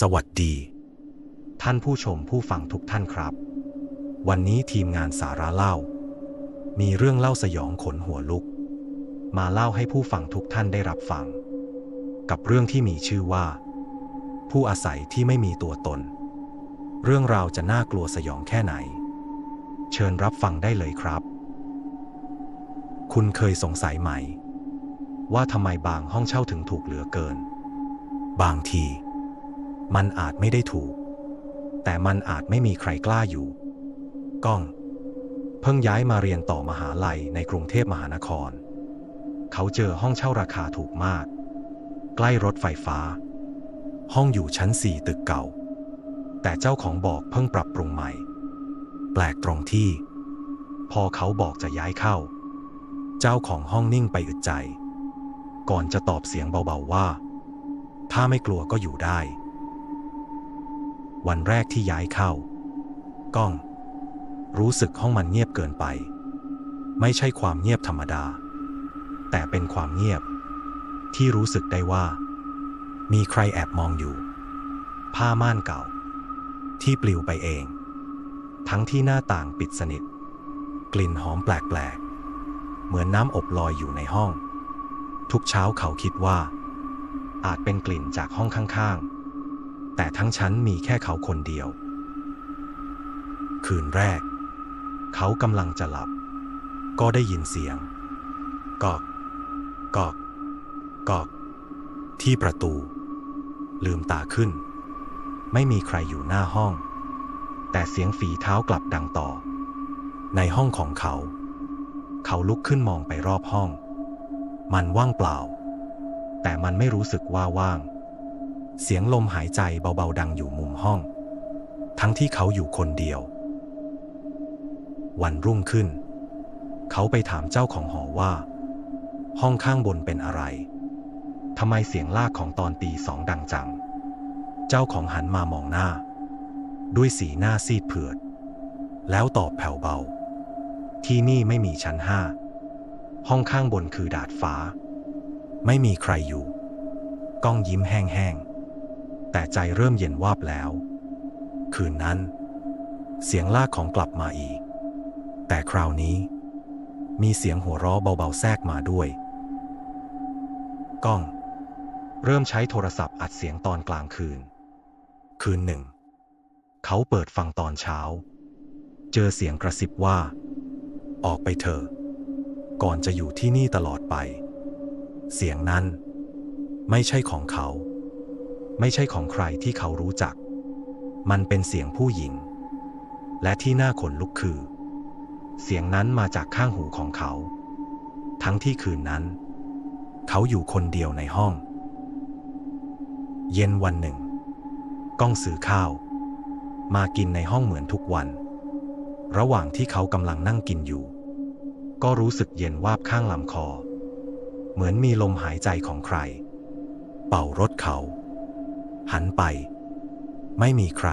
สวัสดี ท่านผู้ชมผู้ฟังทุกท่านครับ วันนี้ทีมงานสาระเล่า มีเรื่องเล่าสยองขนหัวลุก มาเล่าให้ผู้ฟังทุกท่านได้รับฟัง กับเรื่องที่มีชื่อว่า ผู้อาศัยที่ไม่มีตัวตน เรื่องราวจะน่ากลัวสยองแค่ไหน เชิญรับฟังได้เลยครับ คุณเคยสงสัยไหม ว่าทำไมบางห้องเช่าถึงถูกเหลือเกิน บางที มันอาจไม่ได้ถูก แต่มันอาจไม่มีใครกล้าอยู่ ก้อง เพิ่งย้ายมาเรียนต่อมหาลัยในกรุงเทพมหานคร เขาเจอห้องเช่าราคาถูกมาก ใกล้รถไฟฟ้า ห้องอยู่ชั้นสี่ตึกเก่า แต่เจ้าของบอกเพิ่งปรับปรุงใหม่ แปลกตรงที่ พอเขาบอกจะย้ายเข้า เจ้าของห้องนิ่งไปอึดใจ ก่อนจะตอบเสียงเบาๆว่า ถ้าไม่กลัวก็อยู่ได้ วันแรกที่ย้ายเข้า ก้อง รู้สึกห้องมันเงียบเกินไป ไม่ใช่ความเงียบธรรมดา แต่เป็นความเงียบ ที่รู้สึกได้ว่า มีใครแอบมองอยู่ ผ้าม่านเก่า ที่ปลิวไปเอง ทั้งที่หน้าต่างปิดสนิท กลิ่นหอมแปลกๆ เหมือนน้ำอบลอยอยู่ในห้อง ทุกเช้าเขาคิดว่า อาจเป็นกลิ่นจากห้องข้างๆ แต่ทั้งชั้นมีแค่เขาคนเดียว คืนแรก เขากำลังจะหลับ ก็ได้ยินเสียง กอก กอก กอก ที่ประตู ลืมตาขึ้น ไม่มีใครอยู่หน้าห้อง แต่เสียงฝีเท้ากลับดังต่อ ในห้องของเขา เขาลุกขึ้นมองไปรอบห้อง มันว่างเปล่า แต่มันไม่รู้สึกว่าว่าง เสียงลมหายใจเบาๆดังอยู่มุมห้อง ทั้งที่เขาอยู่คนเดียว วันรุ่งขึ้น เขาไปถามเจ้าของหอว่า ห้องข้างบนเป็นอะไรทำไมเสียงลากของตอนตีสองดังจัง เจ้าของหันมามองหน้า ด้วยสีหน้าซีดเผือด แล้วตอบแผ่วเบา ที่นี่ไม่มีชั้นห้า ห้องข้างบนคือดาดฟ้า ไม่มีใครอยู่ ก้องยิ้มแห้งๆ แต่ใจเริ่มเย็นวาบแล้ว คืนนั้น เสียงลากของกลับมาอีก แต่คราวนี้ มีเสียงหัวเราะเบาๆแทรกมาด้วย ก้อง เริ่มใช้โทรศัพท์อัดเสียงตอนกลางคืน คืนหนึ่ง เขาเปิดฟังตอนเช้า เจอเสียงกระซิบว่า ออกไปเถอะก่อนจะอยู่ที่นี่ตลอดไป เสียงนั้น ไม่ใช่ของเขา ไม่ใช่ของใครที่เขารู้จัก มันเป็นเสียงผู้หญิง และที่น่าขนลุกคือ เสียงนั้นมาจากข้างหูของเขา ทั้งที่คืนนั้น เขาอยู่คนเดียวในห้อง เย็นวันหนึ่ง ก้องซื้อข้าว มากินในห้องเหมือนทุกวัน ระหว่างที่เขากำลังนั่งกินอยู่ ก็รู้สึกเย็นวาบข้างลำคอ เหมือนมีลมหายใจของใคร เป่ารถเขา หันไป ไม่มีใคร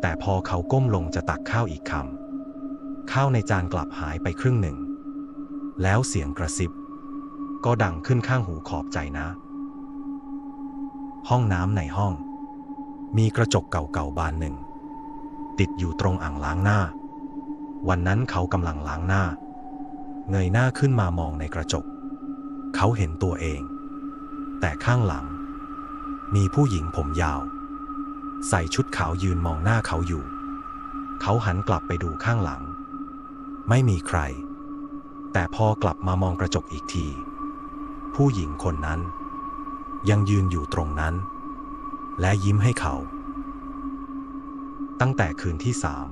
แต่พอเขาก้มลงจะตักข้าวอีกคำข้าวในจานกลับหายไปครึ่งหนึ่ง แล้วเสียงกระซิบ ก็ดังขึ้นข้างหูขอบใจนะ ห้องน้ำในห้อง มีกระจกเก่าๆบานหนึ่ง ติดอยู่ตรงอ่างล้างหน้า วันนั้นเขากำลังล้างหน้า เงยหน้าขึ้นมามองในกระจก เขาเห็นตัวเอง แต่ข้างหลัง มีผู้หญิงผมยาว ใส่ชุดขาวยืนมองหน้าเขาอยู่ เขาหันกลับไปดูข้างหลัง ไม่มีใคร แต่พอกลับมามองกระจกอีกที ผู้หญิงคนนั้น ยังยืนอยู่ตรงนั้น และยิ้มให้เขา ตั้งแต่คืนที่สาม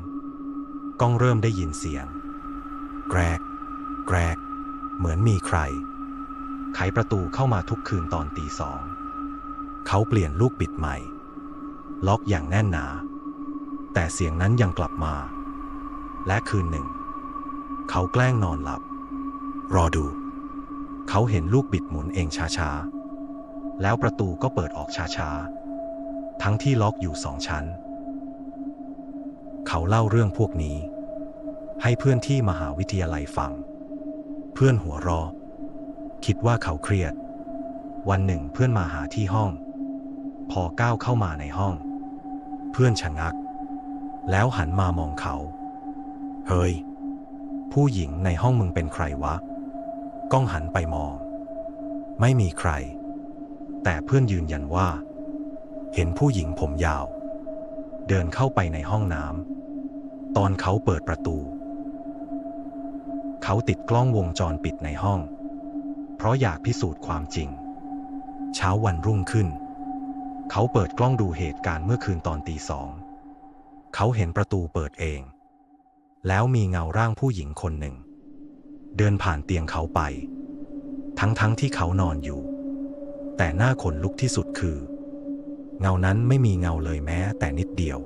ก้องเริ่มได้ยินเสียง แกรก แกรก เหมือนมีใคร ไขประตูเข้ามาทุกคืนตอนตีสอง เขาเปลี่ยนลูกบิดใหม่ ล็อกอย่างแน่นหนา แต่เสียงนั้นยังกลับมา และคืนหนึ่ง เขาแกล้งนอนหลับ รอดู เขาเห็นลูกบิดหมุนเองช้าๆ แล้วประตูก็เปิดออกช้าๆ ทั้งที่ล็อกอยู่สองชั้น เขาเล่าเรื่องพวกนี้ ให้เพื่อนที่มหาวิทยาลัยฟัง เพื่อนหัวรอ คิดว่าเขาเครียดวันหนึ่งเพื่อนมาหาที่ห้อง พอก้าวเข้ามาในห้อง เพื่อนชะงัก แล้วหันมามองเขา เฮ้ย ผู้หญิงในห้องมึงเป็นใครวะ ก้องหันไปมอง ไม่มีใคร แต่เพื่อนยืนยันว่า เห็นผู้หญิงผมยาว เดินเข้าไปในห้องน้ำตอนเขาเปิดประตู เขาติดกล้องวงจรปิดในห้อง เพราะอยากพิสูจน์ความจริง เช้าวันรุ่งขึ้น เขาเปิดกล้องดูเหตุการณ์เมื่อคืนตอนตีสอง เขาเห็นประตูเปิดเอง แล้วมีเงาร่างผู้หญิงคนหนึ่ง เดินผ่านเตียงเขาไป ทั้งๆทที่เขานอนอยู่ แต่หน้าขนลุกที่สุดคือ เงานั้นไม่มีเงาเลยแม้แต่นิดเดียว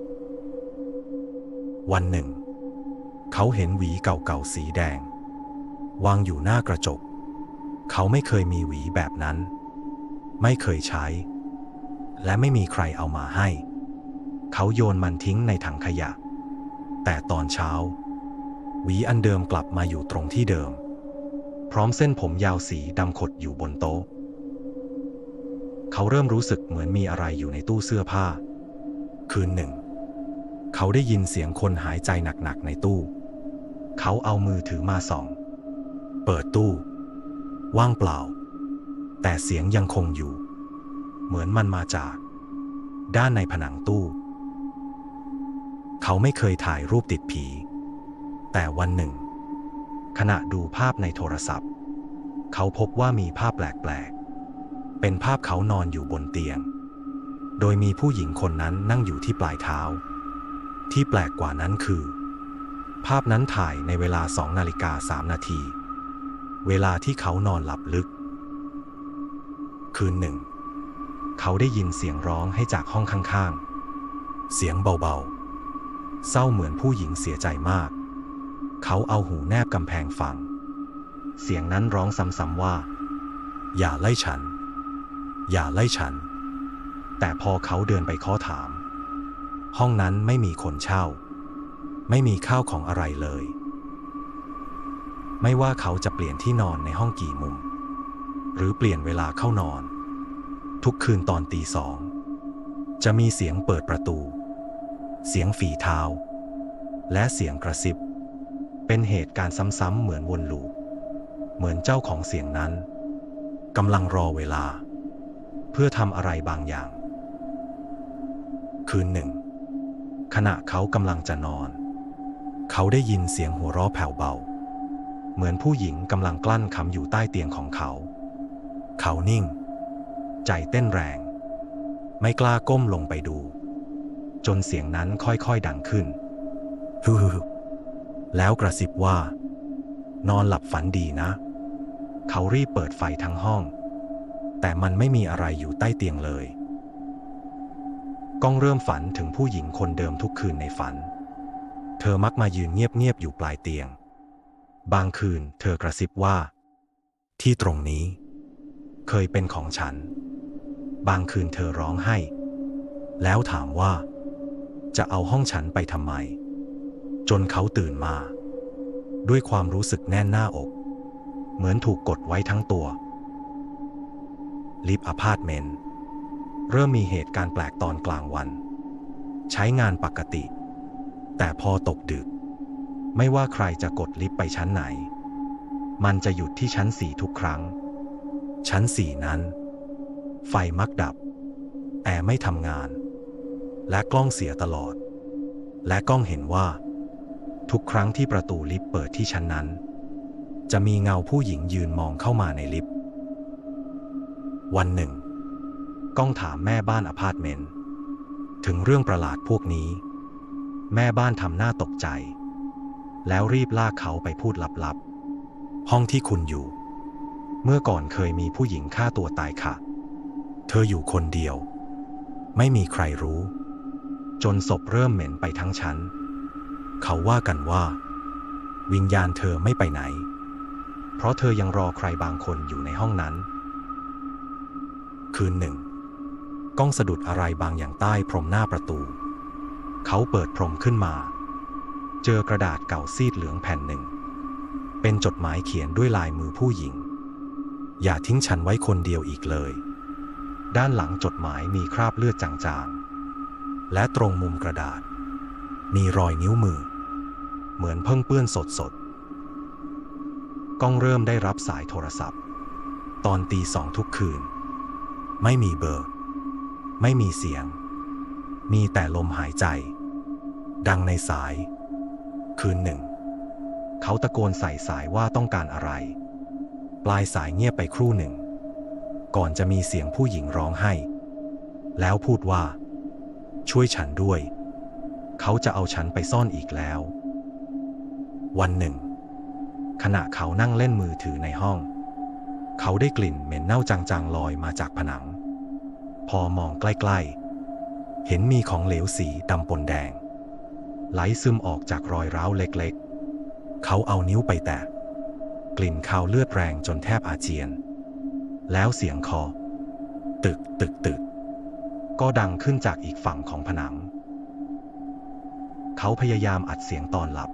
วันหนึ่ง เขาเห็นหวีเก่าๆสีแดง วางอยู่หน้ากระจก เขาไม่เคยมีหวีแบบนั้น ไม่เคยใช้ และไม่มีใครเอามาให้ เขาโยนมันทิ้งในถังขยะ แต่ตอนเช้า หวีอันเดิมกลับมาอยู่ตรงที่เดิม พร้อมเส้นผมยาวสีดำขดอยู่บนโต๊ะ เขาเริ่มรู้สึกเหมือนมีอะไรอยู่ในตู้เสื้อผ้า คืนหนึ่ง เขาได้ยินเสียงคนหายใจหนักๆในตู้ เขาเอามือถือมาส่อง เปิดตู้ ว่างเปล่า แต่เสียงยังคงอยู่ เหมือนมันมาจาก ด้านในผนังตู้ เขาไม่เคยถ่ายรูปติดผี แต่วันหนึ่ง ขณะดูภาพในโทรศัพท์ เขาพบว่ามีภาพแปลกๆ เป็นภาพเขานอนอยู่บนเตียง โดยมีผู้หญิงคนนั้นนั่งอยู่ที่ปลายเท้า ที่แปลกกว่านั้นคือ ภาพนั้นถ่ายในเวลาสองนาฬิกาสามนาที เวลาที่เขานอนหลับลึก คืนหนึ่ง เขาได้ยินเสียงร้องให้จากห้องข้างๆ เสียงเบาๆ เศร้าเหมือนผู้หญิงเสียใจมาก เขาเอาหูแนบกำแพงฟัง เสียงนั้นร้องซ้ำๆว่า อย่าไล่ฉัน อย่าไล่ฉัน แต่พอเขาเดินไปเคาะถาม ห้องนั้นไม่มีคนเช่า ไม่มีข้าวของอะไรเลย ไม่ว่าเขาจะเปลี่ยนที่นอนในห้องกี่มุม หรือเปลี่ยนเวลาเข้านอน ทุกคืนตอนตีสอง จะมีเสียงเปิดประตู เสียงฝีเท้า และเสียงกระซิบ เป็นเหตุการณ์ซ้ำๆเหมือนวนลูป เหมือนเจ้าของเสียงนั้นกำลังรอเวลา เพื่อทำอะไรบางอย่าง คืนหนึ่ง ขณะเขากำลังจะนอน เขาได้ยินเสียงหัวเราะแผ่วเบา เหมือนผู้หญิงกำลังกลั้นคำอยู่ใต้เตียงของเขา เขานิ่ง ใจเต้นแรง ไม่กล้าก้มลงไปดู จนเสียงนั้นค่อยๆดังขึ้นฮึแล้วกระซิบว่า นอนหลับฝันดีนะ เขารีบเปิดไฟทั้งห้อง แต่มันไม่มีอะไรอยู่ใต้เตียงเลยก้องเริ่มฝันถึงผู้หญิงคนเดิมทุกคืนในฝัน เธอมักมายืนเงียบๆอยู่ปลายเตียง บางคืนเธอกระซิบว่า ที่ตรงนี้ เคยเป็นของฉัน บางคืนเธอร้องไห้ แล้วถามว่า จะเอาห้องฉันไปทำไม จนเขาตื่นมา ด้วยความรู้สึกแน่นหน้าอก เหมือนถูกกดไว้ทั้งตัว ลิฟต์อพาร์ตเมนต์เริ่มมีเหตุการณ์แปลกตอนกลางวัน ใช้งานปกติ แต่พอตกดึก ไม่ว่าใครจะกดลิฟต์ไปชั้นไหน มันจะหยุดที่ชั้นสี่ทุกครั้ง ชั้นสี่นั้น ไฟมักดับ แอร์ไม่ทำงาน และกล้องเสียตลอด และกล้องเห็นว่า ทุกครั้งที่ประตูลิฟต์เปิดที่ชั้นนั้น จะมีเงาผู้หญิงยืนมองเข้ามาในลิฟต์ วันหนึ่ง กล้องถามแม่บ้านอพาร์ตเมนต์ถึงเรื่องประหลาดพวกนี้ แม่บ้านทำหน้าตกใจ แล้วรีบลากเขาไปพูดลับๆ ห้องที่คุณอยู่ เมื่อก่อนเคยมีผู้หญิงฆ่าตัวตายค่ะ เธออยู่คนเดียว ไม่มีใครรู้ จนศพเริ่มเหม็นไปทั้งชั้น เขาว่ากันว่า วิญญาณเธอไม่ไปไหน เพราะเธอยังรอใครบางคนอยู่ในห้องนั้น คืนหนึ่ง ก้องสะดุดอะไรบางอย่างใต้พรมหน้าประตู เขาเปิดพรมขึ้นมา เจอกระดาษเก่าซีดเหลืองแผ่นหนึ่ง เป็นจดหมายเขียนด้วยลายมือผู้หญิง อย่าทิ้งฉันไว้คนเดียวอีกเลย ด้านหลังจดหมายมีคราบเลือดจางๆ และตรงมุมกระดาษ มีรอยนิ้วมือ เหมือนเพิ่งเปื้อนสดๆ ก้องเริ่มได้รับสายโทรศัพท์ ตอนตีสองทุกคืน ไม่มีเบอร์ ไม่มีเสียง มีแต่ลมหายใจ ดังในสาย คืนหนึ่ง เขาตะโกนใส่สายว่าต้องการอะไร ปลายสายเงียบไปครู่หนึ่ง ก่อนจะมีเสียงผู้หญิงร้องไห้ แล้วพูดว่า ช่วยฉันด้วย เขาจะเอาฉันไปซ่อนอีกแล้ว วันหนึ่ง ขณะเขานั่งเล่นมือถือในห้อง เขาได้กลิ่นเหม็นเน่าจางๆลอยมาจากผนัง พอมองใกล้ๆ เห็นมีของเหลวสีดำปนแดง ไหลซึมออกจากรอยร้าวเล็กๆ เขาเอานิ้วไปแตะกลิ่นคาวเลือดแรงจนแทบอาเจียน แล้วเสียงคอ ตึกตึกตึก ก็ดังขึ้นจากอีกฝั่งของผนัง เขาพยายามอัดเสียงตอนหลับ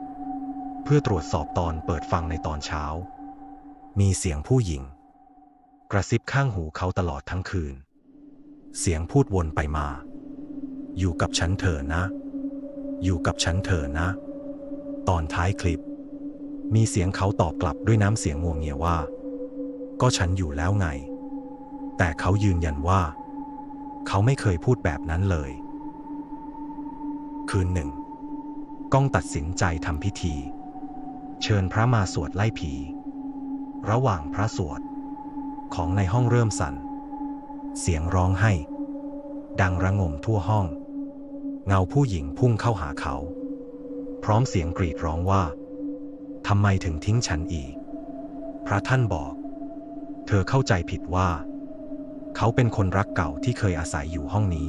เพื่อตรวจสอบตอนเปิดฟังในตอนเช้า มีเสียงผู้หญิง กระซิบข้างหูเขาตลอดทั้งคืน เสียงพูดวนไปมา อยู่กับฉันเถอะนะ อยู่กับฉันเถอะนะ ตอนท้ายคลิป มีเสียงเขาตอบกลับด้วยน้ำเสียงงวงเงียว่า ก็ฉันอยู่แล้วไง แต่เขายืนยันว่า เขาไม่เคยพูดแบบนั้นเลย คืนหนึ่ง ก้องตัดสินใจทำพิธี เชิญพระมาสวดไล่ผี ระหว่างพระสวด ของในห้องเริ่มสั่น เสียงร้องไห้ ดังระงมทั่วห้อง เงาผู้หญิงพุ่งเข้าหาเขา พร้อมเสียงกรีดร้องว่าทำไมถึงทิ้งฉันอีก พระท่านบอก เธอเข้าใจผิดว่า เขาเป็นคนรักเก่าที่เคยอาศัยอยู่ห้องนี้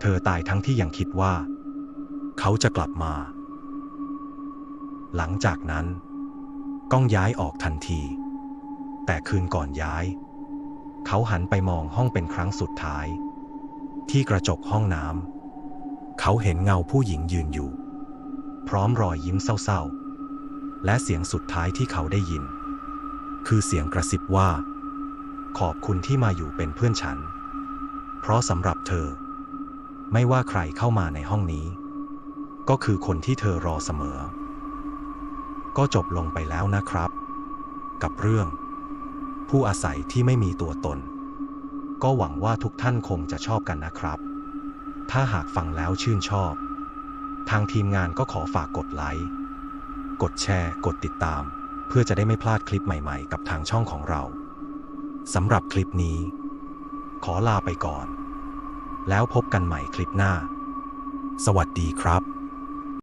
เธอตายทั้งที่ยังคิดว่า เขาจะกลับมา หลังจากนั้น ก้องย้ายออกทันที แต่คืนก่อนย้าย เขาหันไปมองห้องเป็นครั้งสุดท้าย ที่กระจกห้องน้ำเขาเห็นเงาผู้หญิงยืนอยู่ พร้อมรอยยิ้มเศร้าๆและเสียงสุดท้ายที่เขาได้ยิน คือเสียงกระซิบว่า ขอบคุณที่มาอยู่เป็นเพื่อนฉัน เพราะสำหรับเธอ ไม่ว่าใครเข้ามาในห้องนี้ ก็คือคนที่เธอรอเสมอ ก็จบลงไปแล้วนะครับ กับเรื่อง ผู้อาศัยที่ไม่มีตัวตน ก็หวังว่าทุกท่านคงจะชอบกันนะครับ ถ้าหากฟังแล้วชื่นชอบ ทางทีมงานก็ขอฝากกดไลค์ กดแชร์ กดติดตาม เพื่อจะได้ไม่พลาดคลิปใหม่ๆ กับทางช่องของเราสำหรับคลิปนี้ ขอลาไปก่อน แล้วพบกันใหม่คลิปหน้า สวัสดีครับ